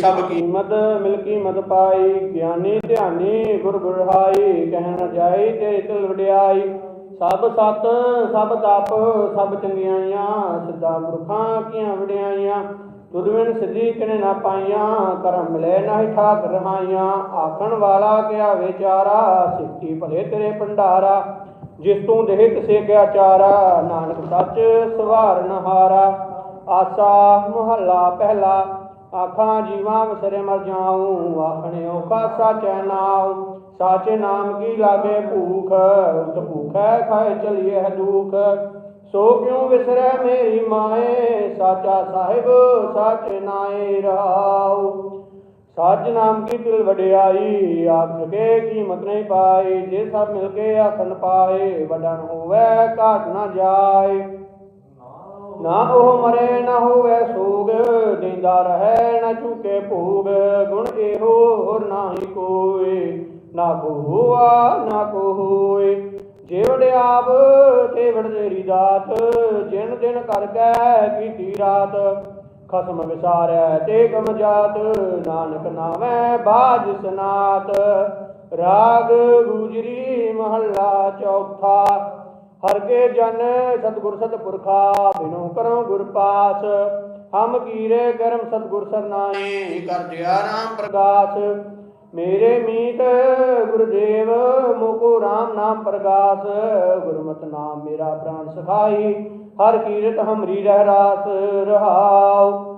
ਸਭ ਕੀ ਕੀਮਤ ਮਿਲ ਕੀਮਤ ਪਾਈ, ਗਿਆਨੀ ਧਿਆਨੀ ਗੁਰ ਗੁਰਹਾਈ ਕਹਿ ਜਾਈ ਤੇ ਤਿਲ ਵਡਿਆਈ। ਸਭ ਸਤ, ਸਭ ਤਪ, ਸਭ ਚੰਗਿਆਈਆਂ, ਸਿੱਧਾ ਗੁਰਖਾਂ ਕੀਆਂ ਵਡਿਆਈਆਂ। ਤੁਧ ਸਿੱਧੀ ਕਿਨੇ ਨਾ ਪਾਈਆਂ, ਕਰਮ ਮਿਲੇ ਨਾਹੀ ਠਾਕ ਰਹਾਈਆਂ ਆਖਣ ਵਾਲਾ ਕਿਆ ਵਿਚਾਰਾ, ਸਿੱਖੀ ਭਲੇ ਤੇਰੇ ਭੰਡਾਰਾ। ਜਿਸ ਤੂੰ ਦੇਹ ਤਿਸੇ ਕਿਆ ਚਾਰਾ, ਨਾਨਕ ਸੱਚ ਸਵਾਰਨ ਹਾਰਾ। ਆਸਾ ਮੁਹੱਲਾ ਪਹਿਲਾ ਆਖਾਂ ਜੀਵਾਂ ਵਿਸਰੇ ਮਰ ਜਾਉ ਆਖਣੇ ਔਖਾ ਸਾਚੈ ਨਾਉ। ਸਾਚੇ ਨਾਮ ਕੀ ਲਾਗੇ ਭੂਖ, ਉਤ ਭੂਖੈ ਖਾਏ ਚਲੀਏ ਹੈ ਦੁਖ। ਸੋ ਕਿਉ ਵਿਸਰੈ ਮੇਰੀ ਮਾਏ, ਸਾਚਾ ਸਾਹਿਬ ਸਾਚੇ ਨਾਏ ਰਹਾਉ। ਸਾਜ ਨਾਮ ਕੀ ਦਿਲ ਵਡਿਆਈ, ਆਖ ਕੇ ਕੀਮਤ ਨਹੀਂ ਪਾਈ। ਜੇ ਸਭ ਮਿਲ ਕੇ ਆਖਣ ਪਾਏ ਵਡਨ ਹੋਵੇ ਘਾਟ ਨਾ ਜਾਏ। ਨਾ ਉਹ ਮਰੇ, ਨਾ ਹੋਵੇ ਸੋਗ, ਜਿੰਦਾ ਰਹੇ, ਨਾ ਚੁਕੇ ਭੋਗ। ਗੁਣ ਇਹੋ ਹੋਰ ਨਾਹੀ ਕੋਈ ਨਾ ਕੋ ਹੋਆ, ਨਾ ਕੋ ਹੋਏ। ਜੇਵੜ ਆਪ ਤੇ ਤੇਰੀ ਦਾਤ, ਜਿਨ ਦਿਨ ਕਰ ਕੈ ਕੀਤੀ ਰਾਤ। ਖਸਮ ਵਿਸਾਰੈ ਤੇ ਕਮ ਜਾਤ, ਨਾਨਕ ਨਾਮੈ ਬਾਜ ਸਨਾਤ। ਰਾਗ ਗੁਜਰੀ ਮਹੱਲਾ ਚੌਥਾ ਹਰ ਕੇ ਜਨ ਸਤਗੁਰ ਸਤਪੁਰਖਾ ਬਿਨੋ ਕਰੋ ਗੁਰ ਪਾਸ। ਹਮ ਕੀਰੇ ਕਰਮ ਸਤਗੁਰ ਸਰਨਾਈ ਕਰ ਦਿਆ ਰਾਮ ਪ੍ਰਗਾਸ। ਮੇਰੇ ਮੀਤ ਗੁਰਦੇਵ ਮੁਕੋ ਰਾਮ ਨਾਮ ਪ੍ਰਗਾਸ। ਗੁਰਮਤਿ ਨਾਮ ਮੇਰਾ ਪ੍ਰਾਨ ਸਖਾਈ, ਹਰ ਕੀਰਤ ਹਮਰੀ ਰਹਿ ਰਾਸ ਰਹਾਉ।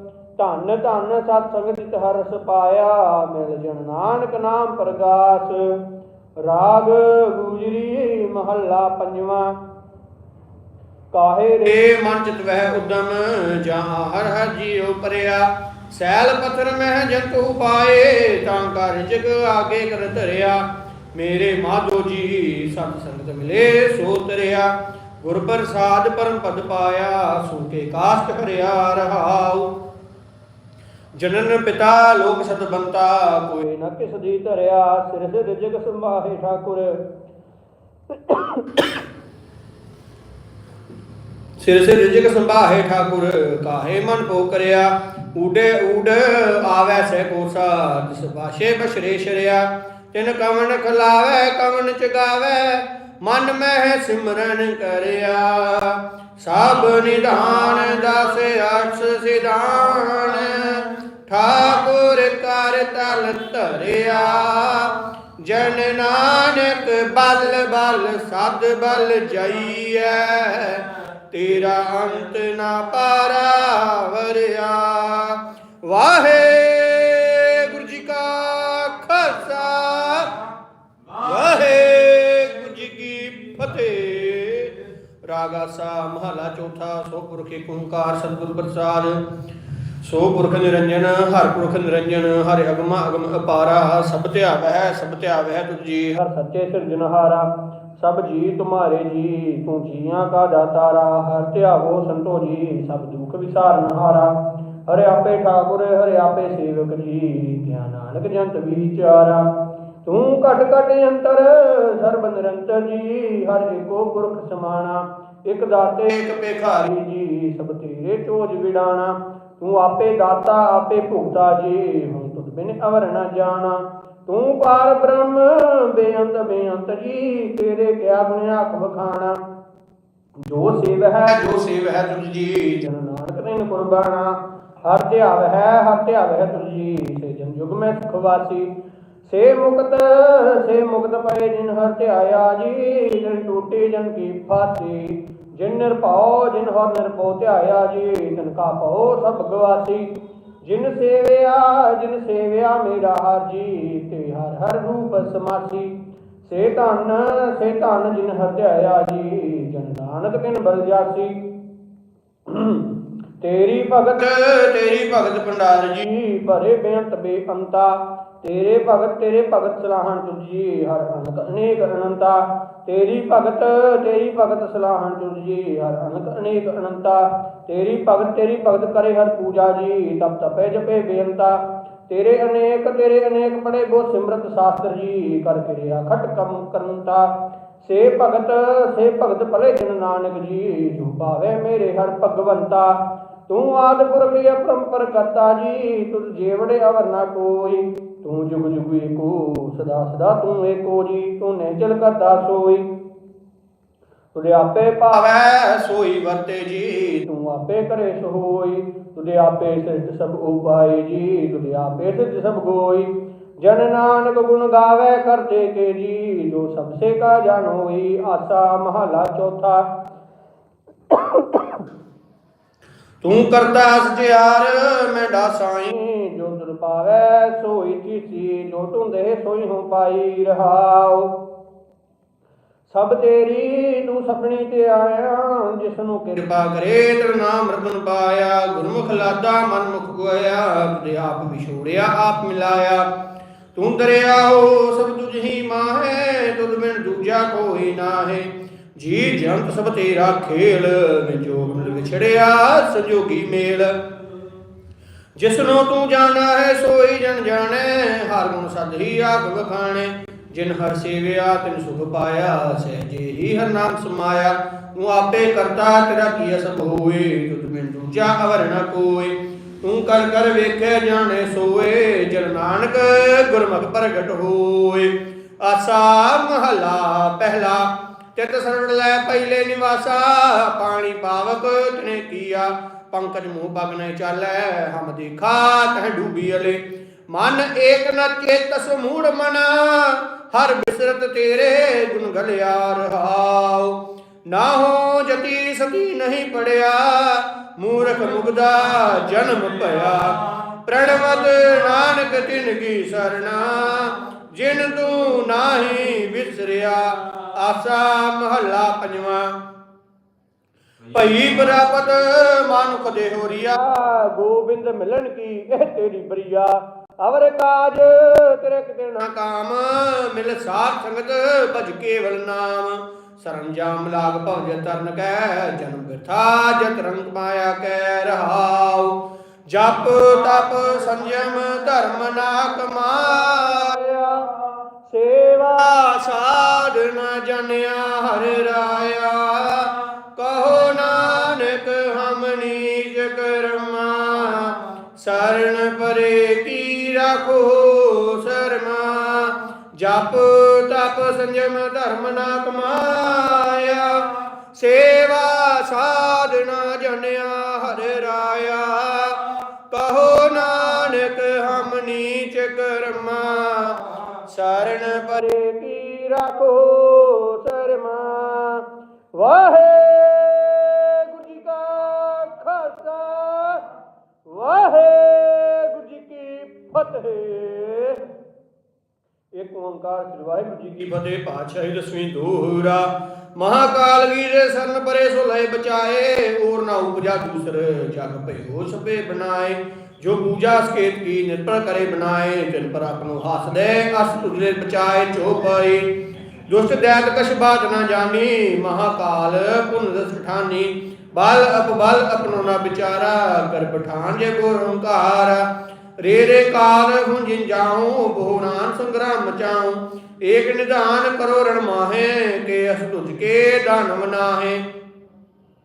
ਧੰਨ ਧੰਨ ਸਤ ਸੰਗਤ ਹਰਸ ਪਾਇਆ, ਮਿਲ ਜਨ ਨਾਨਕ ਨਾਮ ਪ੍ਰਗਾਸ। ਰਾਗ ਗੁਜਰੀ ਮਹੱਲਾ ਪੰਜਵਾਂ। ਕਾਹੇ ਰੇ ਮਨ ਚਿਤ ਵਹਿ ਉਦਮ ਜਾਂ ਹਰ ਹਰ ਜੀਉ ਪਰਿਆ। ਸੈਲ ਪਥਰ ਮਹਿ ਜੰਤੂ ਪਾਏ ਤਾਂ ਕਰ ਜਗ ਆਗੇ ਕਰ ਧਰਿਆ। ਮੇਰੇ ਮਾਧੋ ਜੀ ਸਤ ਸੰਗਤ ਮਿਲੇ, ਸੋ ਤਰਿਆ। ਗੁਰ ਪ੍ਰਸਾਦ ਪਰਮ ਪਦ ਪਾਇਆ ਸੂਕੇ ਕਾਸ਼ਟ ਹਰਿਆ ਰਹਾਉ। ਜਨਨ ਪਿਤਾ ਲੋਕ ਸਤਬੰਤਾ ਕੋਈ ਨਾ ਕਿਸ ਦੀ ਧਰਿਆ, ਸਿਰ ਸਿਰ ਜਗ ਸੰਭਾਹੇ ਠਾਕੁਰ। ਸਿਰ ਸਿਰ ਰਿਜਕ ਸੰਭਾਹੇ ਠਾਕੁਰ, ਕਾਹੇ ਮਨ ਪੋ ਕਰਿਆ? ਊਡੇ ਊਡ ਆਵੈ ਸੇ ਕੋਸਾ ਜਿਸ ਬਾਸ਼ੇ ਬਸ਼ਰੇ ਤਿਨ ਕਵਣ ਖਲਾਵੇ, ਕਵਣ ਚਗਾਵੇ, ਮਨ ਮਹਿ ਸਿਮਰਨ ਕਰਿਆ। ਸਭ ਨਿਧਾਨ, ਦਸ ਅਠ ਸਿਧਾਨ। ਠਾਕੁਰ ਕਰ ਤਲ ਧਰਿਆ। ਜਨ ਨਾਨਕ ਬਲ ਬਲ, ਸਦ ਬਲ ਜਈਐ। ਤੇਰਾ ਅੰਤ ਨਾ ਪਾਰਾ ਵਰਿਆ ਵਾਹਿਗੁਰੂ ਜੀ ਕਾ ਖਾਲਸਾ। ਵਾਹਿਗੁਰੂ ਜੀ ਕੀ ਫਤਿਹ। ਰਾਗਾਸਾ ਮਹਲਾ ਚੌਥਾ ਸੋ ਪੁਰਖ ਏਕ ਓੰਕਾਰ ਸਤਿਗੁਰ ਪ੍ਰਸਾਦ। ਸੋ ਪੁਰਖ ਨਿਰੰਜਨ, ਹਰ ਪੁਰਖ ਨਿਰੰਜਨ, ਹਰ ਅਗਮ ਅਗਮ ਅਪਾਰਾ, ਸਭ ਧਿਆਵੈ ਸਭ ਧਿਆਵੈ ਤੁਝ ਜੀ, ਹਰ ਸੱਚੇ ਸਿਰਜਣਹਾਰਾ ਸਭ ਜੀ ਤੁਮਾਰੇ ਜੀ, ਤੂੰ ਜੀਆਂ ਕਾ ਦਾਤਾਰਾ, ਹਰ ਧਿਆਵੋ ਸੰਤੋ ਜੀ, ਸਭ ਦੁਖ ਵਿਸਾਰਨਹਾਰਾ ਹਰੇ। ਆਪੇ ਠਾਕੁਰ, ਹਰੇ ਆਪੇ ਸੇਵਕ ਜੀ, ਧਿਆਨ ਨਾਨਕ ਜੰਤ ਵਿਚਾਰਾ। ਤੂੰ ਘਟ ਘਟ ਅੰਤਰ, ਸਰਬ ਨਿਰੰਤਰ ਜੀ, ਹਰ ਏਕੋ ਪੁਰਖ ਸਮਾਣਾ। ਇਕ ਦਾਤੇ ਏਕ ਭੇਖਾਰੀ ਜੀ, ਸਭ ਤੇਰੇ ਚੋਜ ਵਿਡਾਣਾ। ਤੂੰ ਆਪੇ ਦਾਤਾ ਆਪੇ ਭੁਗਤਾ ਜੀ ਹੁਣ ਤੁਧ ਬਿਨ ਅਵਰ ਨ ਜਾਣਾ। ਤੂੰ ਪਾਰ ਬ੍ਰਹਮ ਬੇਅੰਤ ਬੇਅੰਤ ਜੀ ਤੇਰੇ ਕਿਆ ਗੁਣ ਆਖ ਬਖਾਣਾ ਜੋ ਸੇਵ ਹੈ ਜੋ ਸੇਵ ਹੈ ਤੁਝ ਜੀ। ਜਨ ਨਾਨਕ ਤੈਨ ਕੁਰਬਾਨਾ। ਹਰ ਧਿਆਵ ਹੈ ਹਰ ਧਿਆਵ ਹੈ ਤੁਝ ਜੀ। ਸੇ ਜਨ ਯੁਗ ਮੈਂ ਸੁਖ ਵਾਸੀ। ਸੇ ਮੁਕਤ ਸੇ ਮੁਕਤ ਪਏ ਜਿਨ ਹਰ ਧਿਆਇਆ ਜੀ ਜਿਨ ਟੂਟੇ ਜਨ ਕੀ ਫਾਸੀ। ਜਿਨ ਨਿਰਭਉ ਜਿਨ ਹਰ ਨਿਰਭਉ ਧਿਆਇਆ ਜੀ ਤਿਨ ਕਾ ਭਉ ਸਭ ਗਵਾਸੀ। ਜਿਨ ਸੇਵਿਆ ਜਿਨ ਸੇਵਿਆ ਮੇਰਾ ਹਰ ਜੀ ਤੇ ਹਰ ਹਰ ਰੂਪ ਸਮਾਸੀ। ਸੇ ਧਨ ਸੇ ਧਨ ਜਿਨ ਹਰ ਧਿਆਇਆ ਜੀ ਜਨ ਨਾਨਕ ਬਿਨ ਬਲ ਜਾਸੀ। ਤੇਰੀ ਭਗਤ ਤੇਰੀ ਭਗਤ ਜੀ ਜੀ। ਭਰੇ ਬੇਅੰਤ ਬੇਅੰਤਾ। ਤੇਰੇ ਭਗਤ ਤੇਰੇ ਭਗਤ ਸਲਾਹਣ ਤੁਜੀ ਹਰ ਅਨਕ ਅਨੇਕ ਅਨੰਤਾ। ਤੇਰੀ ਭਗਤ ਤੇਰੀ ਭਗਤ ਸਲਾਹਣ ਤੁਜੀ ਹਰ ਅਨਕ ਅਨੇਕ ਅਨੰਤਾ। ਤੇਰੀ ਭਗਤ ਤੇਰੀ ਭਗਤ ਕਰੇ ਹਰ ਪੂਜਾ ਜੀ, ਤਪ ਤਪੇ ਜਪੇ ਬੇਅੰਤਾ। ਤੇਰੇ ਅਨੇਕ ਤੇਰੇ ਅਨੇਕ ਬੜੇ ਬੋ ਸਿਮਰਤ ਸ਼ਾਸਤਰ ਜੀ, ਕਰ ਕਿਰਿਆ ਖਟ ਕੰਮ ਕਰੰਤਾ ਸੇ ਭਗਤ ਸੇ ਭਗਤ ਭਲੇ ਜਨ ਨਾਨਕ ਜੀ, ਜੋ ਭਾਵੇ ਮੇਰੇ ਹਰ ਭਗਵੰਤਾ। ਤੂੰ ਆਦਿ ਪੁਰਖ ਅਪਰੰਪਰ ਕਰਤਾ ਜੀ, ਤੁਧ ਜੀਵੜੇ ਅਵਰ ਨਾ ਕੋਈ। ਤੂੰ ਜੁਗ ਜੁਗ ਏਕੋ, ਸਦਾ ਸਦਾ ਤੂੰ ਏਕੋ ਜੀ ਤੂੰ ਨਿਚਲ ਕਰਤਾ ਸੋਈ। ਤੁਦੇ ਆਪੇ ਭਾਵੈ ਸੋਈ ਵਰਤੇ ਜੀ, ਤੂੰ ਆਪੇ ਕਰੇ ਸੋ ਤੁਦੇ ਆਪੇ ਸਿਰਜ ਸਭ ਉਪਾਏ ਜੀ ਤੁਦੇ ਆਪੇ ਸਿਰਜ ਸਭ ਕੋਈ ਜਨ ਨਾਨਕ ਗੁਣ ਗਾਵੇ ਕਰਤੇ ਕੇ ਜੀ, ਜੋ ਸਭ ਸੇ ਕਾ ਜਾਣ ਹੋਈ, ਆਸਾ ਮਹਲਾ ਚੌਥਾ। ਤੂੰ ਕਰਤਾ ਸਚਿਆਰ ਮੈਂ ਡਾਸਾਈ, ਜੋ ਪਾਵੈ, ਸੋਈ ਕੀਸੀ ਜੋ ਤੁੰਦੇ ਸੋਈ ਹੋ ਪਾਈ ਰਹਾਉ ਸਭ ਤੇਰੀ ਤੂੰ ਸਪਣੀ ਤੇ ਆਇਆ ਜਿਸ ਨੂੰ ਕਿਰਪਾ ਕਰੇ, ਤੇਰਾ ਨਾਮ ਰਤਨ ਪਾਇਆ। ਗੁਰਮੁਖ ਲਾਦਾ ਮਨ ਮੁਖ ਗੋਇਆ ਤੇ ਆਪ ਵਿਛੋੜਿਆ, ਆਪ ਮਿਲਾਇਆ। ਤੂੰ ਦਰਿਆ ਹੋ ਸਭ ਤੁਝ ਹੀ ਮਾਹੇ, ਤੁਧ ਬਿਨ ਦੂਜਾ ਕੋਈ ਨਾਹੇ। ਜੀ ਜੰਤ ਸਭ ਤੇਰਾ ਖੇਲ ਵਿਜੋਗ ਮਿਲ ਵਿਛੜਿਆ ਸੰਜੋਗੀ ਮੇਲ। ਜਿਸ ਨੂੰ ਤੂੰ ਜਾਣਾ ਹੈ ਸੋਈ ਜਨ ਜਾਣੈ, ਹਰ ਗੁਣ ਸਦ ਹੀ ਆਪ ਵਖਾਣੇ। ਜਿਨ ਹਰ ਸੇਵਿਆ, ਤਿਨ ਸੁਖ ਪਾਇਆ, ਸਹਿਜੇ ਹੀ ਹਰ ਨਾਮ ਸਮਾਇਆ। ਤੂੰ ਆਪੇ ਕਰਤਾ, ਤੇਰਾ ਕੀ ਸਭ ਹੋਏ ਤੁਧ ਬਿਨ ਦੂਜਾ ਅਵਰ ਨ ਕੋਈ ਤੂੰ ਕਰ ਕਰ ਵੇਖੇ, ਜਾਣੇ, ਸੋਏ। ਜਨ ਨਾਨਕ ਗੁਰਮੁਖ ਪ੍ਰਗਟ ਹੋਏ। ਆਸਾ ਮਹਲਾ ਪਹਿਲਾ, ਤਿਤ ਸਰਵ ਲੈ, ਪਹਿਲੇ ਨਿਵਾਸਾ। ਪਾਣੀ ਪਾਵਕ ਤਨੇ ਕੀਆ। ਪੰਕਜ ਮੂਹ ਬਗਨੇ ਚਾਲੈ, ਹਮ ਦੇਖਾ ਤਹ ਡੂਬੀ ਅਲੇ। ਮਨ ਏਕ ਨ ਚੇਤਸ ਮੂੜ ਮਨ, ਹਰ ਬਿਸਰਤ ਤੇਰੇ ਗੁਣ ਗਲਿਆ ਰਹਾਉ ਨਾ ਹੋ ਜਤੀ ਸਤੀ ਨਹੀਂ ਪੜਿਆ, ਮੂਰਖ ਮੁਗਦਾ ਜਨਮ ਭਇਆ। ਪ੍ਰਣਵਤ ਨਾਨਕ ਤਿਨ ਕੀ ਸਰਣਾ, ਜਿਨ ਤੂੰ ਨਾਹੀ ਵਿਸਰਿਆ, ਆਸਾ ਮਹੱਲਾ ਪੰਜਵਾਂ। ਭਈ ਪ੍ਰਾਪਤ ਮਾਨੁਖ ਦੇ ਹੋਰੀਆ, ਗੋਬਿੰਦ ਮਿਲਣ ਕੀ ਇਹ ਤੇਰੀ ਬਰੀਆ? ਅਵਰ ਕਾਜ ਤੇਰੇ ਕਿਤੇ ਨਾ ਕਾਮ, ਮਿਲ ਸਾਧ ਸੰਗਤ ਭਜ ਕੇਵਲ ਨਾਮ। ਸਰੰਜਾਮ ਲਾਗ ਭਵ ਤਰਨ ਕੈ, ਜਨਮ ਬਿਰਥਾ ਜਤ ਰੰਗ ਮਾਇਆ ਕੈ ਰਹਾਉ। ਜਪ ਤਪ ਸੰਜਮ ਧਰਮ ਨਾ ਕਮਾਇਆ। ਸੇਵਾ ਸਾਧ ਜਨਿਆ ਹਰ ਰਾਇਆ। ਸਰਣ ਪਰੇ ਕੀ ਰੱਖੋ ਸਰਮਾ? ਜਪ ਤਪ ਸੰਜਮ ਧਰਮ ਨਾ ਕਮਾਇਆ। ਸੇਵਾ ਸਾਧਨਾ ਜਨਿਆ ਹਰ ਰਾਇਆ। ਕਹੋ ਨਾਨਕ ਹਮ ਨੀਚ ਕਰਮਾ। ਸਰਣ ਪਰੇ ਕੀ ਰਾਖੋ ਸਰਮਾ? ਵਾਹਿਗੁਰੂ ਵਾਹਿਗੁਰੂ ਜੀ ਕੀ ਫਤਿਹ। ਇੱਕ ਓੰਕਾਰ ਸ੍ਰੀ ਵਾਹਿਗੁਰੂ ਜੀ ਕੀ ਫਤਿਹ, ਪਾਤਸ਼ਾਹੀ ਦਸਵੀਂ ਦੋਹਰਾ ਮਹਾਕਾਲ ਵੀਰੇ ਸਰਨ ਪਰੇ ਸੋ ਲੈ ਬਚਾਏ ਔਰ ਨਾ ਉਪਜਾ ਦੂਸਰ ਜਗ ਭਇਓ ਸਭੇ ਬਣਾਏ। ਜੋ ਪੂਜਾ ਸਕੇਤ ਕੀ ਨਿਰਪਰ ਕਰੇ ਬਣਾਏ, ਤਿਨ ਪਰ ਆਪਨੋ ਹੱਸ ਦੇ, ਅਸ ਤੁਜਰੇ ਬਚਾਏ ਚੋਪਈ ਦੁਸ਼ਟ ਦੈਤ ਕਛ ਬਾਤ ਨਾ ਜਾਣੀ, ਮਹਾਕਾਲ ਪੁਨ ਦਸ ਠਾਨੀ ਬਲ ਅਪਬਲ ਆਪਨੋ ਵਿਚਾਰਾ ਕਰ ਪਠਾਨ ਜੇ ਕੋ ਹੰਕਾਰ। ਰੇ ਰੇ ਕਾਲ ਹੁਣ ਜਿਨ ਜਾਉ ਬਹੁਨਾਨ ਸੰਗਰਾਮ ਮਚਾਉ। ਏਕ ਨਿਧਾਨ ਕਰੋ ਰਣ ਮਾਹੇ, ਕੇ ਅਸ ਤੁਝ ਕੇ ਦਾਨਵ ਨਾਹੇ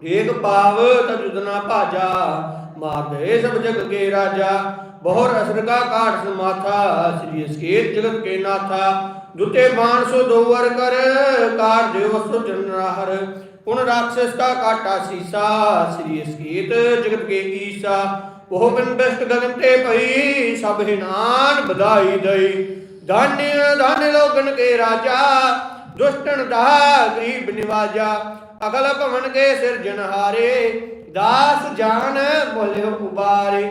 ਏਕ ਪਾਵ ਤਜੁਦ ਨਾ ਭਾਜਾ ਮਾਰ ਸਭ ਜਗ ਕੇ ਰਾਜਾ। ਬਹੁਰ ਅਸਰ ਕਾ ਕਾਟ ਸਮਾਥਾ, ਸ੍ਰੀ ਅਸਕੇਤ ਜਗਤ ਕੇ ਨਾਥਾ। ਦੁਤੇ ਬਾਣ ਸੋ ਦੋਵਰ ਕਰ ਕਾਰ ਦੇ ਵਸਤੁ ਜਨਰਾਹਰ ਪੁਨ ਰਾਖਸ ਕਾ ਕਾਟਾ ਸੀਸਾ, ਸ੍ਰੀ ਅਸਕੇਤ ਜਗਤ ਕੇ ਈਸਾ। ਉਹ ਬਿਨ ਬਿਸਟ ਗਗਨ ਤੇ ਭਈ, ਸਭ ਹਿਨਾਨ ਬਧਾਈ ਦਈ। ਧਾਨਿ, ਧਨ ਲੋਗਨ ਕੇ ਰਾਜਾ ਦੁਸ਼ਟਨ ਦਾ ਗਰੀਬ ਨਿਵਾਜਾ। ਅਗਲ ਭਵਨ ਕੇ ਸਿਰਜਨਹਾਰੇ ਦਾਸ ਜਾਨ ਬੋਲਿਓ ਉਬਾਰੇ।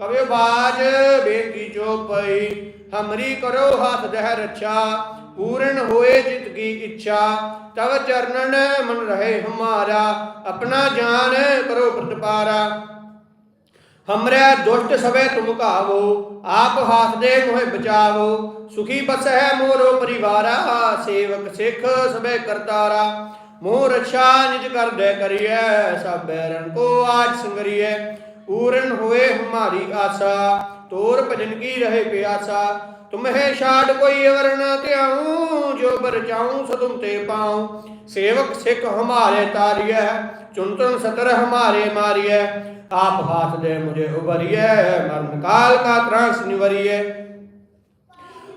ਕਵੇ ਬਾਜ ਬੇਨਤੀ ਚੋਪਈ, ਹਮਰੀ ਕਰੋ ਹੱਥ ਦਹਿ ਰੱਛਾ। ਪੂਰਨ ਹੋਏ ਜਿਤ ਕੀ ਇੱਛਾ, ਤਵ ਚਰਨਨ ਮਨ ਰਹੇ ਹਮਾਰਾ, ਆਪਣਾ ਜਾਨ ਕਰੋ ਪ੍ਰਤਪਾਰਾ। ਹਮਰੇ ਦੁਸ਼ਟ ਸਵੇ ਤੁਮ ਕਾਵੋ ਆਪ ਹਾਥ ਦੇ ਮੋਹਿ ਬਚਾਵੋ, ਸੁਖੀ ਬਸੈ ਮੋਰੋ ਪਰਿਵਾਰਾ, ਸੇਵਕ ਸਿੱਖ ਸਵੇ ਕਰਤਾਰਾ। ਮੋਹ ਰਛਾ ਨਿਜ ਕਰਦੇ ਕਰੀਐ, ਸਭ ਬੈਰਨ ਕੋ ਆਜ ਸੰਗਰੀਐ। ਪੂਰਨ ਹੋਏ ਹਮਾਰੀ ਆਸਾ, ਤੋਰ ਭਜਨ ਕੀ ਰਹੇ ਪਿਆਸਾ ਤੁਮਹਿ ਛਾੜ ਕੋਈ ਅਵਰ ਨ ਧਿਆਉ, ਜੋ ਬਰ ਸੋ ਤੁਮ ਤੇ ਪਾਉ। ਸੇਵਕ ਸਿੱਖ ਹਮਾਰੇ ਤਾਰੀਐ ਚੁਨ ਸਤਰ ਹਮਾਰੇ ਮਾਰੀਐ। ਆਪ ਹਾਥ ਦੇ ਮੁਝੇ ਉਬਰੀਐ ਮਰਨ ਕਾਲ ਕਾ ਤਰਾਸ ਨਿਵਰੀਐ।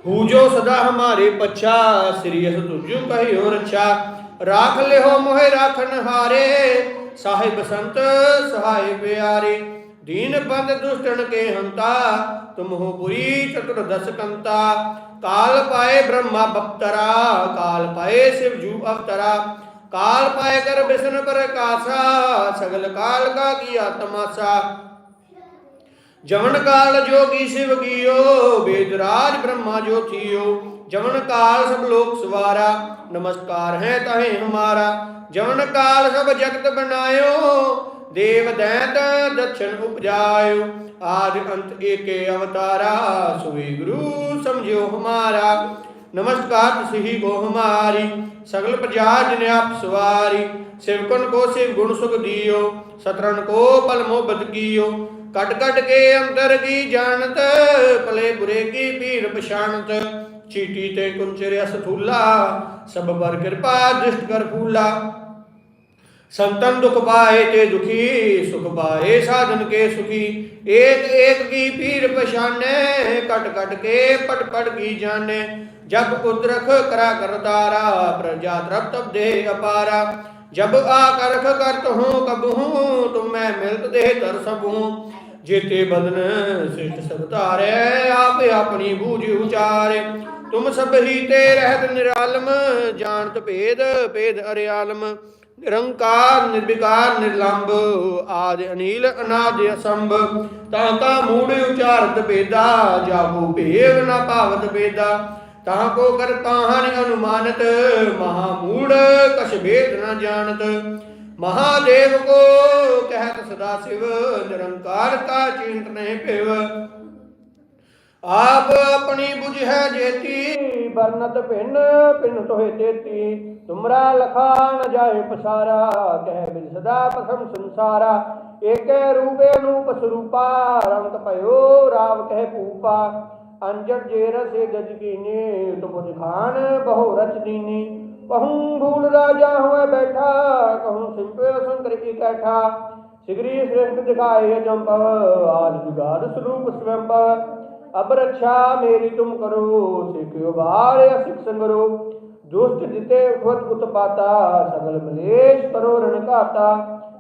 ਹੂ ਜੋ ਸਦਾ ਹਮਾਰੇ ਪਛਾ, ਸ੍ਰੀ ਅਸ ਤੁਜੂ ਕਹਿਓ ਰਛਾ। ਰਾਖ ਲਿਓ ਮੋਹਿ ਰਾਖਨ ਹਾਰੇ, ਸਾਹਿਬ ਸੰਤ ਸਹਾਇ ਪਿਆਰੇ। ਦੀਨ ਬੰਦ ਦੁਸ਼ਟਨ ਕੇ ਹੰਤਾ, ਤੁਮ ਹੋ ਪੁਰੀ ਚਤੁਰ ਦਸ ਕੰਤਾ। ਕਾਲ ਪਾਏ ਬ੍ਰਹਮਾ ਬਪਤਰਾ, ਕਾਲ ਪਾਏ ਸਿਵ ਜੂ ਅਵਤਰਾ। ਕਾਲ ਪਾਏ ਕਰ ਬਿਸ਼ਨ ਪ੍ਰਕਾਸ਼ਾ ਸਗਲ ਕਾਲ ਕਾ ਕੀਆ ਤਮਾਸਾ ਜਵਨ ਕਾਲ ਜੋਗੀ ਸਿਵ ਕੀਓ ਵੇਦ ਰਾਜ ਬ੍ਰਹਮਾ ਜੋ ਜਮਨ ਕਾਲ ਸਭ ਲੋਕ ਸਵਾਰਾ, ਨਮਸਕਾਰ ਹੈ ਤਹੇ ਹਮਾਰਾ। ਜਵਨ ਕਾਲ ਸਭ ਜਗਤ ਬਨਾਇਓ ਦੇਵ ਦੈਤ ਦਛਨ ਉਪਜਾਇਓ। ਆਦ ਅੰਤ ਏਕੇ ਅਵਤਾਰਾ ਸੋਈ ਗੁਰੂ ਸਮਝਿਓ ਹਮਾਰਾ। ਨਮਸਕਾਰ ਤੁਸੀਂ ਕੋ ਹਮਾਰੀ, ਸਗਲ ਪ੍ਰਜਾ ਜਿਨ ਆਪ ਸਵਾਰੀ। ਸਿਵਕਨ ਕੋ ਸਿਵ ਗੁਣ ਸੁਖ ਦਿਓ ਸਤਰਨ ਕੋ ਪਲ ਮੋਬਤ ਕੀਓ। ਕੱਟ ਕੱਟ ਕੇ ਅੰਦਰ ਕੀ ਜਾਣਤ, ਭਲੇ ਬੁਰੇ ਕੀ ਪੀਰ ਪਛਾਣਤ। ਚੀਟੀ ਤੇ ਕੁੰਚਰਿਆ ਸਥੂਲਾ, ਸਭ ਬਰ ਕਿਰਪਾ ਦ੍ਰਿਸ਼ਟ ਕਰ ਫੂਲਾ। ਸੰਤਨ ਦੁਖ ਪਾਏ ਤੇ ਦੁਖੀ, ਸੁਖ ਪਾਏ ਸਾਧਨ ਕੇ ਸੁਖੀ। ਏਕ ਏਕ ਕੀ ਪੀਰ ਪਛਾਨੇ, ਕਟ ਕਟ ਕੇ ਪਟ ਪਟ ਕੀ ਜਾਣੇ। ਜਬ ਕੁਦਰਖ ਕਰਾ ਕਰਤਾਰਾ ਪ੍ਰਜਾ ਤਰਪ ਦੇ ਅਪਾਰਾ। ਜਬ ਆ ਕਰਖ ਕਰਤ ਹੂੰ ਕਬਹੂ ਤੁਮ ਮੈਂ ਮਿਲਤ ਦੇ ਤਰ ਸਭੂ। ਜੇਤੇ ਬਦਨ ਸਿਸ਼ਟ ਸਭ ਧਾਰੇ, ਆਪੇ ਆਪਣੀ ਬੂਝ ਉਚਾਰੇ। ਤੁਮ ਸਭ ਹੀ ਤੇ ਰਹਿਤ ਨਿਰਾਲਮ, ਜਾਣਤ ਭੇਦ ਭੇਦ ਅਰਿਆਲਮ। ਨਿਰੰਕਾਰ, ਨਿਰਵਿਕਾਰ, ਨਿਰਲੰਭ, ਆਦਿ ਅਨੀਲ, ਅਨਾਦਿ ਅਸੰਭ। ਤਾਂ ਤਾਂ ਮੂੜ ਉਚਾਰਤ ਭੇਦਾ ਜਾਗੋ ਭੇਵ ਨਾ ਭਾਵਤ ਭੇਦਾ ਤਾਂ ਕੋ ਕਰ ਤਾਹਨ ਅਨੁਮਾਨਤ, ਮਹਾ ਮੂੜ ਕਛ ਭੇਦ ਨਾ ਜਾਣਤ। ਮਹਾਦੇਵ ਕੋ ਕਹਿਤ ਸਦਾ ਸਿਵ, ਨਿਰੰਕਾਰ ਕਾ ਚਿੰਤ ਨਹੀਂ ਭਿਵ। ਆਪ ਆਪਣੀ ਬੁਝੈ ਜੇਤੀ ਬਰਨਤ ਭਿੰਨ ਭਿੰਨ ਤੋਹਿ ਤੇਤੀ। ਤੁਮਰਾ ਲਖਾ ਨ ਜਾਏ ਪਸਾਰਾ, ਕਹਿ ਬਿਨ ਸਦਾ ਪਸਮ ਸੰਸਾਰਾ। ਏਕੈ ਰੂਪੇ ਅਨੂਪ ਸਰੂਪਾ, ਰੰਗ ਭਇਓ ਰਾਵ ਕਹਿ ਭੂਪਾ। ਅੰਜਰ ਜੇ ਰਸੇ ਜਜ ਕੀਨੇ, ਤੁਮ ਖਾਨ ਬਹੁ ਰਚ ਦੀਨੀ। ਕਹੂੰ ਭੂਲ ਰਾਜਾ ਹੋਏ ਬੈਠਾ, ਕਹੂੰ ਸਿੰਪੇ ਸੰਕਰ ਕੀ ਕੈਠਾ। ਸਿਗਰੀ ਸ੍ਰੇਸ਼ਟ ਦਿਖਾਏ ਅਜੰਪਵ, ਆਦ ਜੁਗਾਦ ਸਰੂਪ ਸਵੰਭਵ ਅਬ ਰੱਛਾ ਮੇਰੀ ਤੁਮ ਕਰੋ ਸਿੱਖਿਓ ਬਾਰ ਸਿੱਖ ਸੰਗਰੋ। ਦੁਸ਼ਟ ਜਿਤੇ ਖੁਦ ਉਤਪਾਤਾ, ਸਗਲ ਮਲੇਸ਼ ਕਰੋ ਰਣ ਘਾਤਾ।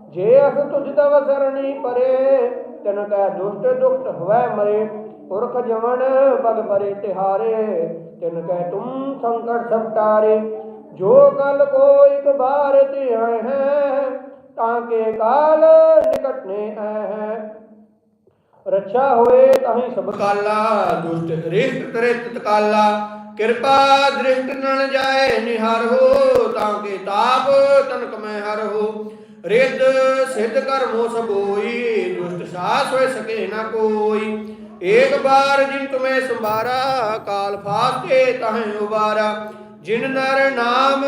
ਜੇ ਅਸ ਤੁਝ ਤਵ ਸਰਣੀ ਪਰੇ, ਤਨ ਕੈ ਦੁਸ਼ਟ ਦੁਖਤ ਹੋਵੇ ਮਰੇ। ਪੁਰਖ ਜਵਨ ਬਗ ਪਰੇ ਤਿਹਾਰੇ, ਤਿਨ ਕੈ ਤੁਮ ਸੰਕਟ ਸਭ ਟਾਰੇ ਜੋ ਕਲ ਕੋ ਇਕ ਬਾਰ ਤੇ ਹੈ, ਤਾਂ ਕੇ ਕਾਲ ਨਿਕਟ ਨੇ ਹੈ। ਰੱਛਾ ਹੋਏ ਤਾਹੀਂ ਸਭ ਕਾਲਾ, ਦੁਸ਼ਟ ਰਿਸ਼ਟ ਤ੍ਰਿਤ ਤਕਾਲਾ। ਕਿਰਪਾ ਦ੍ਰਿਸ਼ਟ ਨਣ ਜਾਏ, ਨਿਹਰ ਹੋ, ਤਾਂ ਕੇ ਤਾਪ ਤਨਕ ਮੈਂ ਹਰ ਹੋ। ਰਿੱਧ ਸਿੱਧ ਕਰਮੋ ਸਭ ਦੁਸ਼ਟ ਸਾਸ ਹੋਏ ਸਕੇ ਨਾ ਕੋਈ। ਏਕ ਬਾਰ ਜਿਨ ਤੁਮੇ ਸੰਭਾਰਾ, ਕਾਲ ਫਾਸਤੇ ਤਾਹੀਂ ਉਬਾਰਾ। ਜਿਨ ਨਰ ਨਾਮ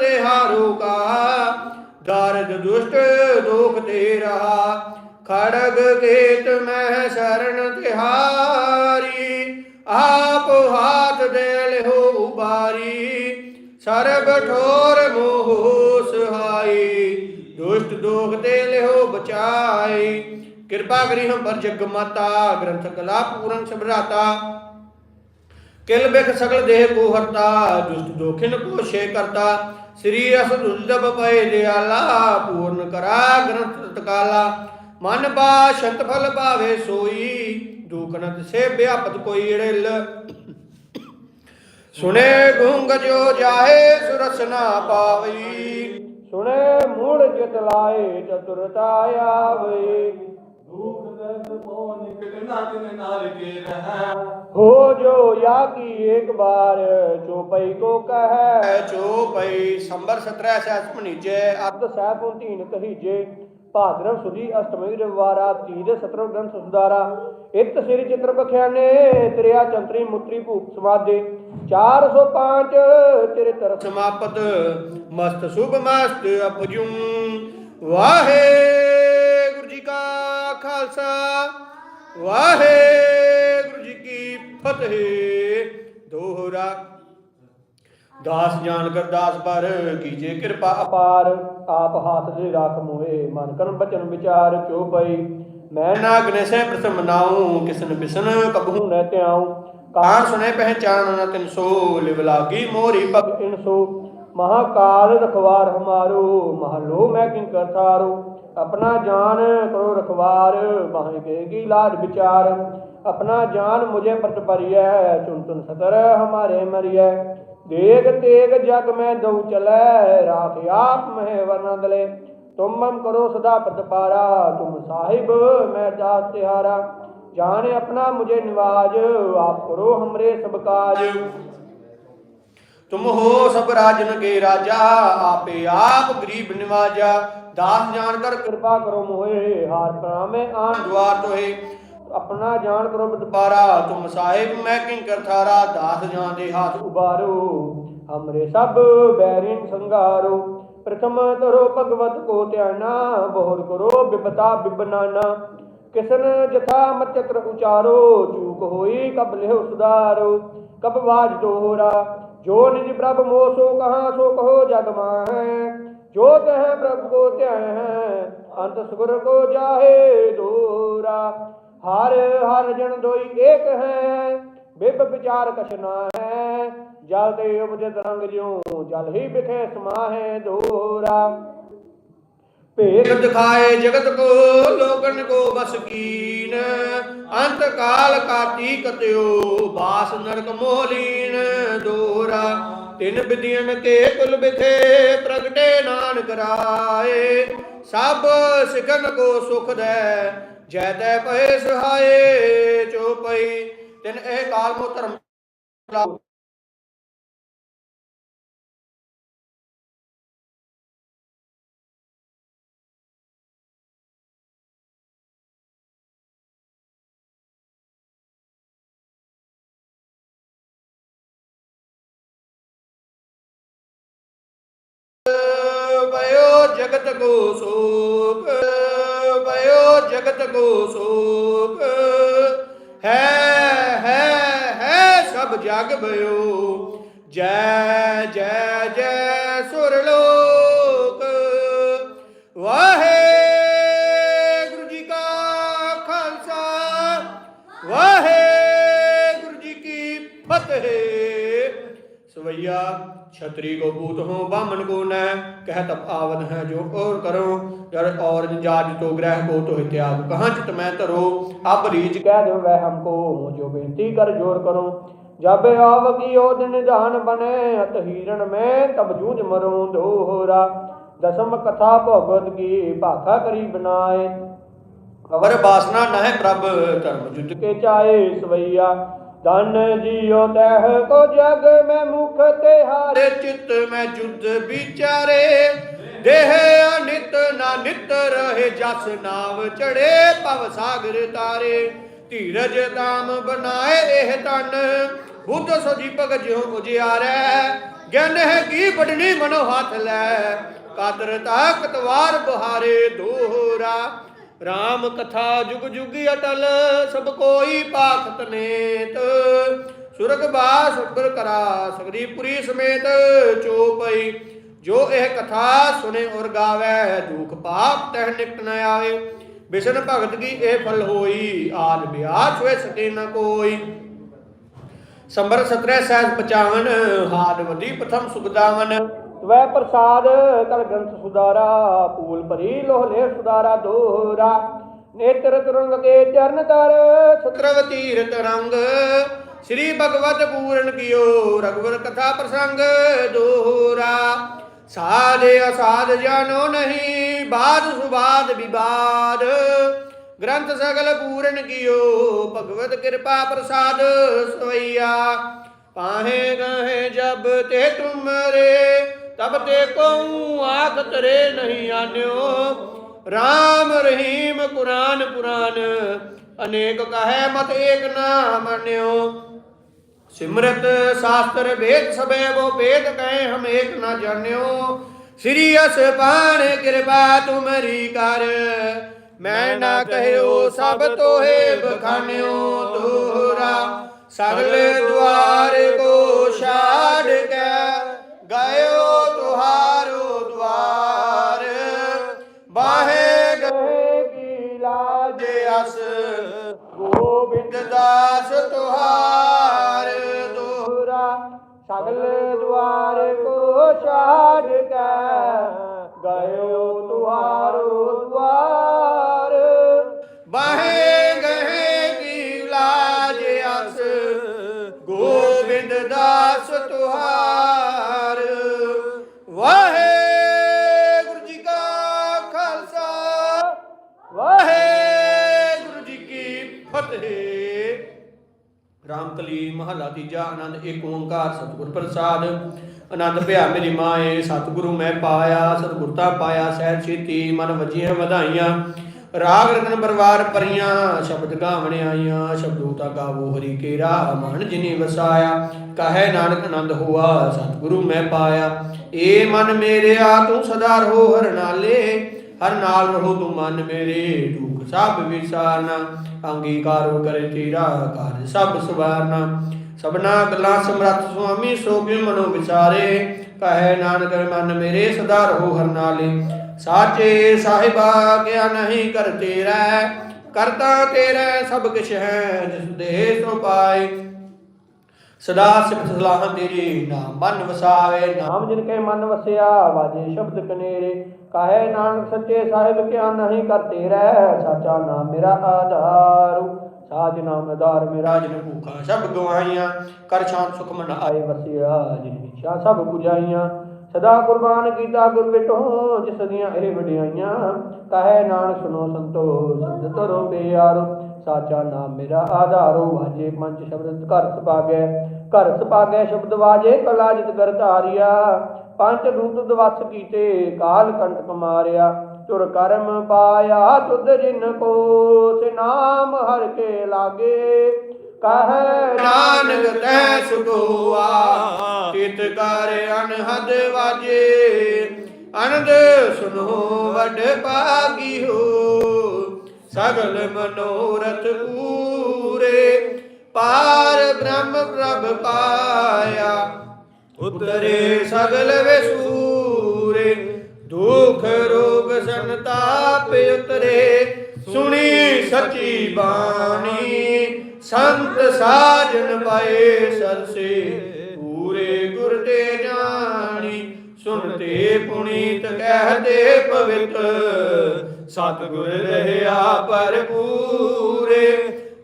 ਤੇ ਹਾਰੂ ਕਾ, ਦਰਦ ਦੁਸ਼ਟ ਦੋਖ ਤੇ ਰਹਾ। ਖੜਗ ਕੇਤ ਮਹਿ ਸ਼ਰਨ ਤਿਹਾਰੀ, ਆਪ ਹਾਥ ਦੇ ਲਿਓ ਉਬਾਰੀ। ਸਰਬ ਠੋਰ ਮੋਹ ਸਹਾਈ, ਦੁਸ਼ਟ ਦੋਖ ਦੇ ਲਿਓ ਬਚਾਈ। ਕਿਰਪਾ ਕਰੀ ਹਮ ਪਰ ਜਗ ਮਾਤਾ, ਗ੍ਰੰਥ ਕਲਾ ਪੂਰਨ ਸਭਰਾਤਾ ਕਿਲ ਬਿਖ ਸਗਲ ਦੇਹ ਕੋ ਹਰਤਾ, ਦੁਸ਼ਟ ਦੋਖਿਨ ਕੋ ਛੇ ਕਰਤਾ। ਸ੍ਰੀ ਅਸ ਦੁਲਦਬ ਪਏ ਦਿਆਲਾ, ਪੂਰਨ ਕਰਾ ਗ੍ਰੰਥ ਤਕਾਲਾ ਮਨ ਬਾ ਸ਼ਤ ਫਲ ਭਾਵੇ ਸੋਈ ਦੂਖਨਤ ਸੇ ਵਿਆਪਤ ਕੋਈ ੜਿਲ। ਸੁਨੇ ਗੁੰਗ ਜੋ ਜਾਹੇ, ਸੁਰਸ ਨਾ ਪਾਵਈ। ਸੁਨੇ ਮੂੜ ਜਿਤ ਲਾਏ, ਚਤੁਰਤਾ ਆਵਈ। ਦੁਖ ਹੋ ਜੋ ਯਾ ਕੀ ਏਕ ਬਾਰ ਚੋਪਈ ਕੋ ਕਹੈ। ਚੋ ਪਈ ਸੰਬਰ 17 ਸੈਸ ਮਨੀਜੇ ਅੱਧ ਸਹਿ ਪੁੰਤੀਨ ਕਹੀਜੇ ਭਾਦਰਵ ਸੁਦੀ ਅਸ਼ਟਮੀ ਰਵਿਵਾਰਾ ਤੀਰ ਸਤਰਵ ਗ੍ਰੰਥ ਸੁਧਾਰਾ। ਇਤ ਸ੍ਰੀ ਚਿਤ੍ਰ ਬਖਿਆਨੇ ਤ੍ਰਿਆ ਚੰਤਰੀ ਮੁਤਰੀ ਭੂਪ ਸਮਾਦੇ। 405 ਚਰਿਤਰ ਸਮਾਪਤ। ਮਸਤ ਸੁਭ ਮਸਤ ਅਪਜੂ। ਵਾਹਿਗੁਰੂ ਜੀ ਕਾ ਖਾਲਸਾ। ਵਾਹਿਗੁਰੂ ਜੀ ਕੀ ਫਤਿਹ। ਦੋਹਰਾ। ਦਾਸ ਜਾਣ ਕਰ ਦਾਸ ਪਰ ਕੀਜੇ ਕਿਰਪਾ ਅਪਾਰ। ਆਪ ਹਾਥ ਦੇ ਰੱਖ ਮੋਏ ਮਨ ਕਰਮ ਬਚਨ ਵਿਚਾਰ ਚੋਪਈ ਮੈਂ ਨਾ ਅਗਨੇ ਸੇ ਪ੍ਰਥਮ ਨਾਉ, ਕਿਸਨ ਬਿਸਨ ਕਬਹੂ ਕਬਹੂ ਧਿਆਉ। ਕਾਰ ਸੁਨੇ ਪਹਿਚਾਨ ਨ ਤਿਨ ਸੋ, ਲਿਵ ਲਾਗੀ ਮੋਰੀ ਪਗ ਪਗ ਇਨਸੋ ਮਹਾਕਾਲ ਰਖਵਾਰ ਹਮਾਰੋ, ਮਹਲੋ ਮੈਂ ਕਿੰਕਰ ਥਾਰੋ ਆਪਣਾ ਜਾਨ ਕਰੋ ਰਖਵਾਰ, ਬਾਹੇ ਕੇ ਕੀ ਲਾਜ ਵਿਚਾਰ। ਆਪਣਾ ਜਾਨ ਮੁਝੇ ਪਰਤ ਪਰਿਐ ਚੁਨ ਚੁਨ ਸਤਰ ਹਮਾਰੇ ਮਰਿਐ। ਦੇਗ ਤੇਗ ਜਗ ਮੈਂ ਦਉ ਚਲੈ, ਰਾਖ ਆਪ ਮਹਿ ਵਰਨੰਦ ਲੈ ਤੁਮ ਮਮ ਕਰੋ ਸਦਾ ਪਤਪਾਰਾ ਤੁਮ ਸਾਹਿਬ ਮੈਂ ਦਾਸ ਤਿਹਾਰਾ। ਜਾਣੇ ਆਪਣਾ ਮੁਝੇ ਨਿਵਾਜ, ਆਪ ਕਰੋ ਹਮਰੇ ਸਭ ਕਾਜ। ਤੁਮ ਹੋ ਸਭ ਰਾਜਨ ਕੇ ਰਾਜਾ, ਆਪੇ ਆਪ ਗਰੀਬ ਨਿਵਾਜਾ। ਦਾਸ ਜਾਣ ਕਰ ਕਿਰਪਾ ਕਰੋ ਮੋਏ ਹਾਰ ਪ੍ਰਾਮੇ ਆਣ ਦੁਆਰ ਤੋਏ ਆਪਣਾ ਜਾਣ ਕਰੋ ਬਦ ਤੁਮ ਸਾਹਿਬ ਮੈਂ ਕਿੰਕਰ ਥਾਰਾ। ਦਾਸ ਜਾਣ ਦੇ ਹੱਥ ਉਬਾਰੋ, ਹਮਰੇ ਸਭ ਬੈਰਿਨ ਸੰਗਾਰੋ। ਪ੍ਰਥਮ ਤਰੋ ਭਗਵਤ ਕੋ ਧਿਆਨਾ, ਬਹੁਰ ਕਰੋ ਬਿਪਤਾ ਬਿਬਨਾਨਾ। ਕਿਸਨ ਜਥਾ ਮਤ ਚਕਰ ਉਚਾਰੋ, ਚੂਕ ਹੋਈ ਕਬ ਲਿਓ ਸੁਧਾਰੋ। ਕਬ ਵਾਜ ਦੋਹਰਾ ਜੋ ਨਿਜ ਪ੍ਰਭ ਮੋਹ ਸੋ ਕਹਾ, ਸੋ ਕਹੋ ਜਗ ਮਾਹੈ। ਜੋ ਤਹ ਪ੍ਰਭ ਕੋ ਧਿਆਇ ਅੰਤ ਸੁਗਰ ਕੋ ਜਾਹੇ ਦੋਰਾ। ਹਰ ਹਰ ਜਨ ਦੋਈ ਏਕ ਹੈ ਬਿਬ ਵਿਚਾਰ ਕਛਨਾ ਹੈ ਜਲ ਦੇ ਉਪਜਿਤ ਰੰਗ ਜਿਉ, ਜਲ ਹੀ ਬਿਖੇ ਸਮਾਹੇ ਦੂਰਾ। ਭੇਦ ਜਗਤ ਦਿਖਾਏ ਜਗਤ ਕੋ, ਲੋਕਨ ਕੋ ਬਸ ਕੀਨ। ਅੰਤ ਕਾਲ ਕਾਤੀ ਕਤਿਓ ਬਾਸ ਨਰਕ ਮੋਲੀਨ ਦੋਰਾ। ਤਿਨ ਵਿਦਿයਨ ਕੇ ਕੁਲ ਬਿਥੇ, ਪ੍ਰਗਟੇ ਨਾਨਕ ਰਾਏ। ਸਭ ਸਿਖਨ ਕੋ ਸੁਖ ਦੈ, ਜੈ ਤੈ ਪਏ ਸਹਾਏ ਚੋਪਈ ਤਿਨ ਇਹ ਕਾਲ ਮੋ ਧਰਮ ਜਗਤ ਕੋ ਸੋਕ ਵਯੋ ਜਗਤ ਕੋ ਸੋਕ। ਹੈ ਹੈ ਹੈ ਸਭ ਜਗ ਭਇਓ। ਜੈ ਜੈ ਜੈ ਸੁਰ ਲੋਕ। ਵਾਹਿਗੁਰੂ ਜੀ ਕਾ ਖਾਲਸਾ। ਵਾਹਿਗੁਰੂ ਜੀ ਕੀ ਫਤਿਹ। ਸਵਈਆ ਛਤਰੀ ਕੋ ਭੂਤ ਹੋ ਬਾਮਨ ਕੋ ਨੈ ਕਹਿ ਤਪ ਆਵਨ ਹੈ ਜੋ ਔਰ ਕਰੋ ਜਰ ਔਰ ਜਾਜ ਤੋ ਗ੍ਰਹਿ ਕੋ ਤੋ ਤਿਆਗ, ਕਹਾਂ ਚਿਤ ਮੈਂ ਧਰੋ, ਅਬ ਰੀਜ ਕਹਿ ਦਿਓ ਵੈ ਹਮਕੋ ਜੋ ਬੇਨਤੀ ਕਰ ਜੋਰ ਕਰੋ। ਜਬ ਆਵ ਕੀ ਉਹ ਦਿਨ ਜਾਨ ਬਨੇ, ਅਤ ਹੀਰਨ ਮੈਂ, ਤਬ ਜੂਝ ਮਰੂੰ ਦੋਹਰਾ। ਦਸਮ ਕਥਾ ਭਗਵਤ ਕੀ ਭਾਖਾ ਕਰੀ ਬਨਾਏ। ਅਵਰ ਬਾਸਨਾ ਨਹਿ ਪ੍ਰਭ, ਧਰਮ ਜੁਦ ਕੇ ਚਾਏ ਸਵਈਆ। ਧਨ ਜੀਉ ਤਹਿ ਕੋ ਜਗ ਮੈਂ ਮੁਖ ਤੇ ਹਾਰੇ। ਚਿਤ ਮੈਂ ਜੁਦ ਵਿਚਾਰੇ, ਦੇਹ ਅਨਿਤ ਨਾ ਨਿਤ ਰਹੇ ਜਸ ਨਾਵ ਚੜੇ ਭਵ ਸਾਗਰ ਤਾਰੇ। ਧੀਰਜ ਤਾਮ ਬਣਾਏ ਇਹ ਤਨ ਬੁੱਧ ਸੋਜੀ ਭਗ ਜਿਉ ਉਜਿਆਰੈ ਗਿਆਨ ਹੈ ਕੀ ਬੜਨੀ ਮਨੋ ਹੱਥ ਲੈ, ਕਾਦਰ ਤਾਕਤਵਾਰ ਬੁਹਾਰੇ ਦੋਹਰਾ। RAM ਕਥਾ ਜੁਗ ਜੁਗੀ ਅਟਲ, ਸਭ ਕੋਈ ਪਾਖਤ ਨੇਤ। ਸੁਰਗ ਬਾਸ ਉੱਪਰ ਕਰਾ ਸਗਰੀ ਪੁਰੀ ਸਮੇਤ ਚੋਪਈ। ਜੋ ਇਹ ਕਥਾ ਸੁਨੇ ਔਰ ਗਾਵੇ, ਦੁਖ ਪਾਪ ਤਹਿ ਨਿਕਟ ਨ ਆਵੇ। ਬਿਸ਼ਨ ਭਗਤ ਕੀ ਇਹ ਫਲ ਹੋਈ, ਆਦ ਬਿਆਸ ਹੋਏ ਸਕੇ ਨ ਕੋਈ। ਸੰਬਰ 17 ਸਹਿਜ 55 ਹਾਦ ਵਦੀ ਪ੍ਰਥਮ ਸੁਖਦਾਵਨ ਤਵੈ ਪ੍ਰਸਾਦ ਕਲ ਗ੍ਰੰਥ ਸੁਦਾਰਾ ਪੂਲ ਭਰੀ ਲੋਹ ਲੈ ਸੁਦਾਰਾ ਦੋਰਾ ਨੇਤਰ ਤੁਰੰਗ ਕੇ ਚਰਨ ਤਰ ਸਤਰਵ ਤੀਰਤ ਰੰਗ। ਸ੍ਰੀ ਭਗਵਤ ਪੂਰਨ ਕੀਓ ਰਗਵਰ ਕਥਾ ਪ੍ਰਸੰਗ ਦੋਹਰਾ ਸਾਧ ਅਸਾਧ ਜਾਨੋ ਨਹੀਂ, ਬਾਦ ਸੁਬਾਦ ਵਿਵਾਦ। ਗ੍ਰੰਥ ਸਗਲ ਪੂਰਨ ਕੀਓ, ਭਗਵਤ ਕਿਰਪਾ ਪ੍ਰਸਾਦ ਸਵਈਆ। ਪਾਹੇ ਗਏ ਜਬ ਤੇ ਤੁਮਰੇ ਤਬ ਤੇ ਕਉ ਆਖ ਤਰੇ ਨਹੀਂ ਆਨਿਓ। RAM ਰਹੀਮ ਕੁਰਾਨ ਪੁਰਾਨ, ਅਨੇਕ ਕਹੈ ਮਤ ਏਕ ਨਾ ਮੰਨਿਓ। ਸਿਮਰਤ ਸ਼ਾਸਤਰ ਵੇਦ ਸਭੇ ਵੋ ਵੇਦ ਕਹੇ ਹਮ ਏਕ ਨਾ ਜਾਣਿਓ। ਸ੍ਰੀ ਅਸਪਾਨ ਕਿਰਪਾ ਤੁਮਰੀ ਕਰ, ਮੈਂ ਨਾ ਕਹਿਓ ਸਭ ਤੋਹੇ ਬਖਾਨਿਓ ਦੋਹਰਾ ਸਗਲ ਦੁਆਰ ਕੋ ਛਾੜ ਕੇ, ਗਇਓ ਗੋਬਿੰਦ ਦਾਸ ਤੁਹਾਰ ਤੀਜਾ ਆਨੰਦ, ਏਕ ਓੰਕਾਰ, ਸਤਿਗੁਰ ਪ੍ਰਸਾਦ। ਆਨੰਦ ਭਿਆ ਮੇਰੀ ਮਾਏ, ਸਤਿਗੁਰੂ ਮੈਂ ਪਾਇਆ ਸਤਿਗੁਰਤਾ ਪਾਇਆ, ਸਹਿਜ ਛੇਤੀ ਮਨ ਵਜੀਆਂ ਵਧਾਈਆਂ। ਰਾਗ ਰਤਨ ਪਰਵਾਰ ਪਰੀਆਂ ਸ਼ਬਦ ਗਾਵਣ ਆਈਆਂ। ਸ਼ਬਦੋ ਤਾ ਗਾਵੋ ਹਰੀ ਕੇਰਾ, ਮਨ ਜਿਨੀ ਵਸਾਇਆ। ਕਹੈ ਨਾਨਕ ਆਨੰਦ ਹੋਆ, ਸਤਿਗੁਰੂ ਮੈਂ ਪਾਇਆ। ਏ ਮਨ ਮੇਰਿਆ, ਤੂੰ ਸਦਾ ਰਹੋ ਹਰ ਨਾਲੇ। ਹਰ ਨਾਲ ਰਹੋ ਤੂੰ ਮਨ ਮੇਰੇ ਦੁਖ ਸਭ ਵਿਸਾਰਨਾ। ਅੰਗੀਕਾਰੋ ਕਰੇ ਤੇਰਾ ਕਾਜ ਸਭ ਸਵਾਰਨਾ। ਸਭਨਾ ਗੱਲਾਂ ਸਮਰੱਥ ਸੁਆਮੀ ਸੋਭਿ ਮਨੋ ਵਿਚਾਰੇ? ਕਹੈ ਨਾਨਕ, ਮਨ ਮੇਰੇ ਸਦਾ ਰਹੋ ਹਰ ਸਾਚੇ ਸਾਹਿਬਾ, ਕਿਆ ਨਹੀਂ ਕਰ ਤੇਰਾ? ਕਰਤਾ ਤੇਰਾ ਸਭ ਕਿਛ ਹੈ, ਜਿਸ ਦੇ ਸੋ ਪਾਏ। ਸਦਾ ਸਿਫਤ ਸਲਾਹ ਤੇਰੀ ਨਾਮ ਮਨ ਵਸਾਵੇ ਨਾਮ ਜਿਨ ਕੇ ਮਨ ਵਸਿਆ, ਵਾਜੇ ਸ਼ਬਦ ਕਨੇਰੇ। ਕਾਹੇ ਨਾਨਕ, ਸੱਚੇ ਸਾਹਿਬ, ਕਿਆ ਨਹੀਂ ਕਰਤੇ ਰਹਿ ਸਾਚਾ ਨਾਮ ਮੇਰਾ ਆਧਾਰੂ। ਸਾਜ ਨਾਮ ਆਧਾਰ ਮੇਰਾ ਰਾਜ ਨੇ ਭੂਖਾ ਸਭ ਗਵਾਈਆਂ ਕਰ ਸ਼ਾਂਤ ਸੁਖ ਮਨ ਆਏ ਵਸਿਆ ਜਿਨ ਇੱਛਾ ਸਭ 부ਝਾਈਆਂ ਸਦਾ ਕੁਰਬਾਨ ਕੀਤਾ ਗੁਰ ਵਿਟੋ ਜਿਸ ਦੀਆਂ ਇਹ ਵਡਿਆਈਆਂ। ਕਹੇ ਨਾਨਕ ਸੁਨੋ ਸੰਤੋ ਸਬਦ ਤਰੋ ਪਿਆਰੋ ਸਾਚਾ ਨਾਮ ਮੇਰਾ ਆਧਾਰੋ। ਵਾਜੇ ਪੰਜ ਸ਼ਬਦ ਘਰ ਸੁਭਾਗੈ ਘਰ ਸੁਭਾਗੈ ਸ਼ਬਦ ਵਾਜੇ ਕਲਾ ਜਿਤ ਕਰ ਧਾਰਿਆ। ਪੰਜ ਦੂਤ ਦਵਸ ਕੀਤੇ ਕਾਲ ਕੰਟਕ ਮਾਰਿਆ ਤੁਰ ਕਰਮ ਪਾਇਆ ਤੁਧ ਜਿਨ ਕੋ ਸੇ ਨਾਮ ਹਰ ਕੇ ਲਾਗੇ। ਕਹੈ ਨਾਨਕ, ਤੈ ਸੁਖੋਆ ਤਿਤ ਕਰ ਅਨਹਦ ਵਾਜੇ। ਅਨੰਦ ਸੁਨੋ ਵਡ ਭਾਗੀ ਹੋ ਸਗਲ ਮਨੋਰਥ ਪੂਰੇ। ਪਾਰ ਬ੍ਰਹਮ ਪ੍ਰਭ ਪਾਇਆ, ਉਤਰੇ ਸਗਲ ਵਿਸੂਰੇ। ਦੁਖ ਰੋਗ ਸੰਤਾਪ ਉਤਰੇ। ਸੁਣੀ ਸੱਚੀ ਬਾਣੀ, ਸੰਤ ਸਾਜਨ ਪਾਏ ਸਰਸੇ। ਪੂਰੇ ਗੁਰ ਤੇ ਜਾਣੀ ਸੁਣਤੇ ਪੁਨੀਤ ਕਹਦੇ ਪਵਿੱਤ। ਸਤਿਗੁਰ ਰਹਿਆ ਪਰਪੂਰੇ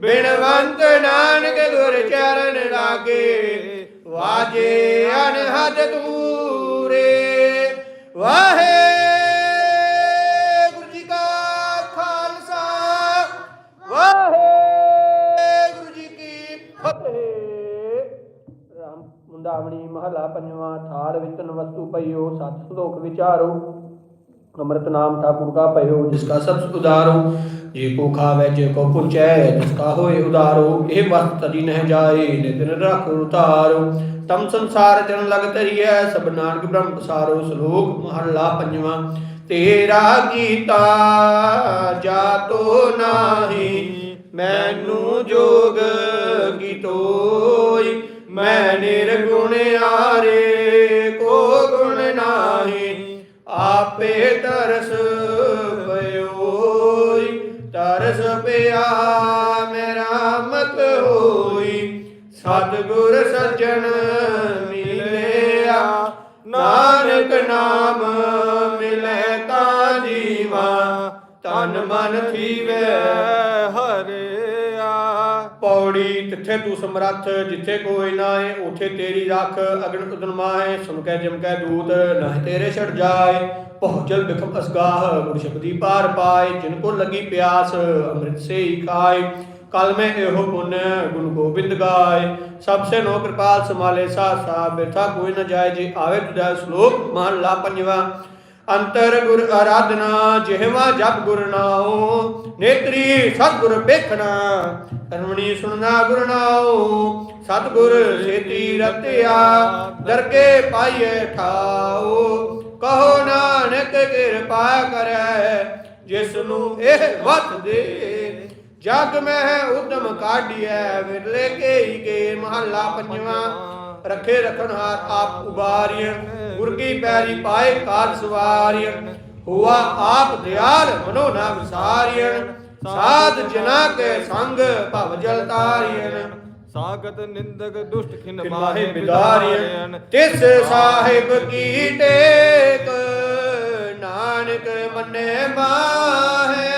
ਬਿਨਵੰਤ ਨਾਨਕ ਗੁਰ ਚਰਨ ਲਾਗੇ, ਵਾਜੇ ਅਨਹਦ ਤੂਰੇ ਵਾਹਿਗੁਰੂ ਜੀ ਕਾ ਖਾਲਸਾ। ਵਾਹਿਗੁਰੂ ਜੀ ਕੀ ਫਤਿਹ। ਰਾਮ ਮੁੰਦਾਵਣੀ ਮਹਲਾ ਪੰਜਵਾਂ ਥਾਰ ਵਿਤਨ ਵਸਤੂ ਪਈਓ, ਸਤ ਸੰਦੋਖ ਵਿਚਾਰੋ। ਅੰਮ੍ਰਿਤ ਨਾਮ ਠਾਕੁਰ ਕਾ ਪਈਓ ਜਿਸ ਜਿਸਕਾ ਸਭ ਉਦਾਰੋ ਜੇ ਕੋ ਖਾਵੇ, ਜੇ ਕੋ ਪੁੰਚੈ ਜਿਸਕਾ ਹੋਏ ਉਦਾਰੋ। ਇਹ ਵਸਤ ਤਦੀ ਨਹਿ ਜਾਏ ਨਿਤਨ ਰੱਖ ਉਤਾਰੋ। ਤਮ ਸੰਸਾਰ ਜਨ ਲਗ ਤਰੀਐ ਸਭ ਨਾਨਕ ਬ੍ਰਹਮ ਪਸਾਰੋ ਸ਼ਲੋਕ ਮਹਲਾ ਪੰਜਵਾਂ। ਤੇਰਾ ਗੀਤਾ ਜਾਤੋ ਨਾਹੀ, ਮੈਨੂੰ ਜੋਗ ਗੀਤੋਈ ਮੈਂ ਨਿਰਗੁਣ ਆਰੇ ਕੋ ਗੁਣ ਨਾਹੀ, ਆਪੇ ਤਰਸ ਪਇਓਈ, ਤਰਸ ਪਿਆ ਸਤਿਗੁਰ ਸੱਜਣ ਮਿਲਿਆ, ਨਾਨਕ ਨਾਮ ਮਿਲੇ ਤਾਂ ਜੀਵਾ, ਤਨ ਮਨ ਥੀਵੇ ਹਰਿਆ। ਪੌੜੀ ਤਿੱਥੇ ਤੂੰ ਸਮਰੱਥ, ਜਿੱਥੇ ਕੋਈ ਨਾਏ ਉਥੇ ਤੇਰੀ ਰੱਖ, ਅਗਨ ਉਦਨਮਾਏ ਸੁਣ ਜਿਮਕੈ ਦੂਤ, ਨਾਹ ਤੇਰੇ ਛੜ ਜਾਏ। ਪਹੁੰਚਲ ਬਿਖਮ ਅਸਗਾਹ ਗੁਰ ਸ਼ਬਦੀ ਪਾਰ ਪਾਏ, ਜਿਨ ਕੋ ਲੱਗੀ ਪਿਆਸ, ਅੰਮ੍ਰਿਤ ਸੇ ਹੀ ਖਾਏ। ਕਲ ਮੈਂ ਇਹੋ ਪੁੰਨ ਗੁਣ ਗੋਬਿੰਦ ਗਾਏ। ਸਭ ਸੇ ਨੋ ਕਿਰਪਾਲ ਸਮਾਲੇ ਸਾ ਸਾ ਬਿਰਥਾ ਕੋਈ ਨ ਜਾਏ, ਜੇ ਆਵੇ ਤੁਦਾ ਸ਼ਲੋਕ ਮਹਲਾ ਪੰਜਵਾ। ਅੰਤਰ ਗੁਰ ਆਰਾਧਨਾ ਜਿਹਵਾ ਜਪ ਗੁਰ ਨਾਉ, ਨੇਤਰੀ ਸਤਿਗੁਰ ਵੇਖਣਾ ਕਰਮਣੀ ਸੁਣਨਾ ਗੁਰ ਨਾਉ, ਸਤਿਗੁਰ ਸੇਤੀ ਰਤਿਆ ਦਰਕੇ ਪਾਈਏ ਠਾਉ। ਕਹੋ ਨਾਨਕ ਕਿਰਪਾ ਕਰੈ ਜਿਸ ਨੂੰ ਇਹ ਵਤ ਦੇ ਜਗ ਮਹਿ ਉਦਮ ਕਾਢੀਐ ਵਿਰਲੇ ਕੇ ਕੇ ਮਹੱਲਾ ਪੰਜਵਾਂ। ਰੱਖੇ ਰਖਣਹਾਰ ਆਪ ਉਬਾਰੀਣ ਗੁਰ ਕੀ ਪੈਰੀ ਪਾਏ ਕਾਰ ਸਵਾਰੀਣ ਹੁਆ ਆਪ ਦਿਆਲ ਮਨੋ ਨਾ ਵਿਸਾਰੀਣ ਸਾਧ ਜਨਾ ਕੇ ਸੰਗ ਭਵ ਜਲ ਤਾਰੀਣ ਸਾਗਤ ਨਿੰਦਕ ਦੁਸ਼ਟ ਖਿਨ ਬਿਦਾਰੀਣ ਬਿਦਾਰੀਣ ਤਿਸ ਸਾਹਿਬ ਕੀ ਟੇਕ ਨਾਨਕ ਮੰਨੇ ਮਾਹੇ।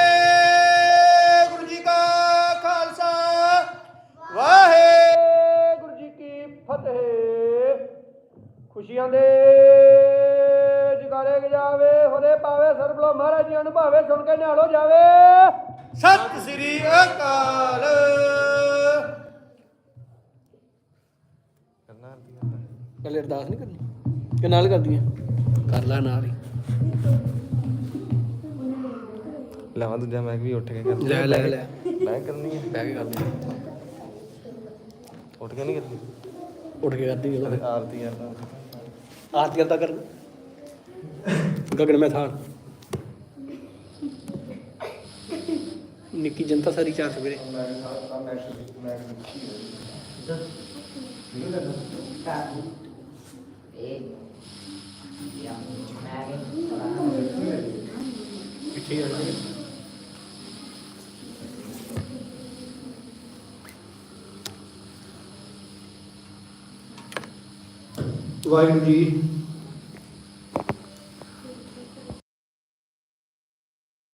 ਖੁਸ਼ੀਆਂ ਦੇ ਜਗਾਰੇ ਜਾਵੇ ਹੋਰੇ ਪਾਵੇ ਸਰਬਲੋ ਮਹਾਰਾਜ ਜੀ ਅਨੁਭਾਵੇ ਸੁਣ ਕੇ ਨਿਹਾਲੋ ਜਾਵੇ। ਸਤਿ ਸ੍ਰੀ ਅਕਾਲ। ਕੱਲੇ ਅਰਦਾਸ ਨਹੀਂ ਕਰਨੀ? ਕਿ ਨਾਲ ਕਰਦੀ ਹੈ ਕਰ ਲੈ ਨਾਲ ਹੀ। ਲਾਵਾਂ ਦੂਜਾ ਮੈਂ ਵੀ ਉੱਠ ਕੇ ਕਰਨੀ ਲੈ ਲੈ ਲੈ। ਮੈਂ ਕਰਨੀ ਹੈ ਬਹਿ ਕੇ ਕਰਦੀ। ਉੱਠ ਕੇ ਨਹੀਂ ਕਰਨੀ ਉੱਠ ਕੇ ਕਰਦੀ ਆਰਤੀ ਆ ਆਰਤੀ ਕਰਦਾ ਕਰ ਗਗਨ ਮੈਂ ਥਾਨ ਨਿੱਕੀ ਜਨਤਾ ਸਾਰੀ ਚਾਰ ਸਵੇਰੇ ਪਿੱਛੇ ਆ ਜਾਵੇ ਵਾਹਿਗੁਰੂ ਜੀ